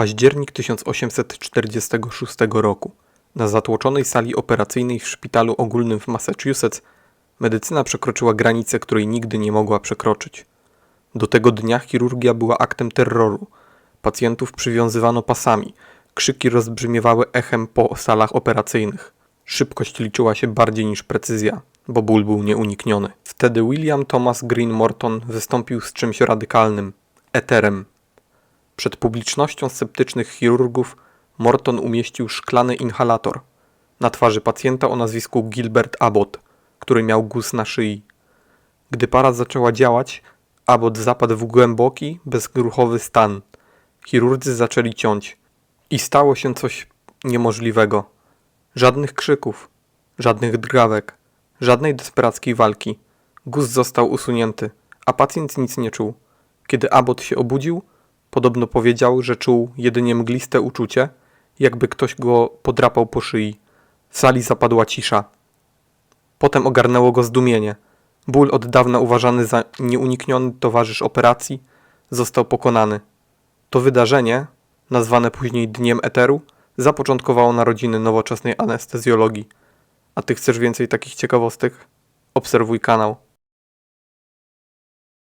Październik 1846 roku. Na zatłoczonej sali operacyjnej w szpitalu ogólnym w Massachusetts medycyna przekroczyła granicę, której nigdy nie mogła przekroczyć. Do tego dnia chirurgia była aktem terroru. Pacjentów przywiązywano pasami. Krzyki rozbrzmiewały echem po salach operacyjnych. Szybkość liczyła się bardziej niż precyzja, bo ból był nieunikniony. Wtedy William Thomas Green Morton wystąpił z czymś radykalnym eterem. Przed publicznością sceptycznych chirurgów Morton umieścił szklany inhalator na twarzy pacjenta o nazwisku Gilbert Abbott, który miał guz na szyi. Gdy para zaczęła działać, Abbott zapadł w głęboki, bezruchowy stan. Chirurdzy zaczęli ciąć i stało się coś niemożliwego. Żadnych krzyków, żadnych drgawek, żadnej desperackiej walki. Guz został usunięty, a pacjent nic nie czuł. Kiedy Abbott się obudził, podobno powiedział, że czuł jedynie mgliste uczucie, jakby ktoś go podrapał po szyi. W sali zapadła cisza. Potem ogarnęło go zdumienie. Ból od dawna uważany za nieunikniony towarzysz operacji został pokonany. To wydarzenie, nazwane później Dniem Eteru, zapoczątkowało narodziny nowoczesnej anestezjologii. A ty chcesz więcej takich ciekawostek? Obserwuj kanał.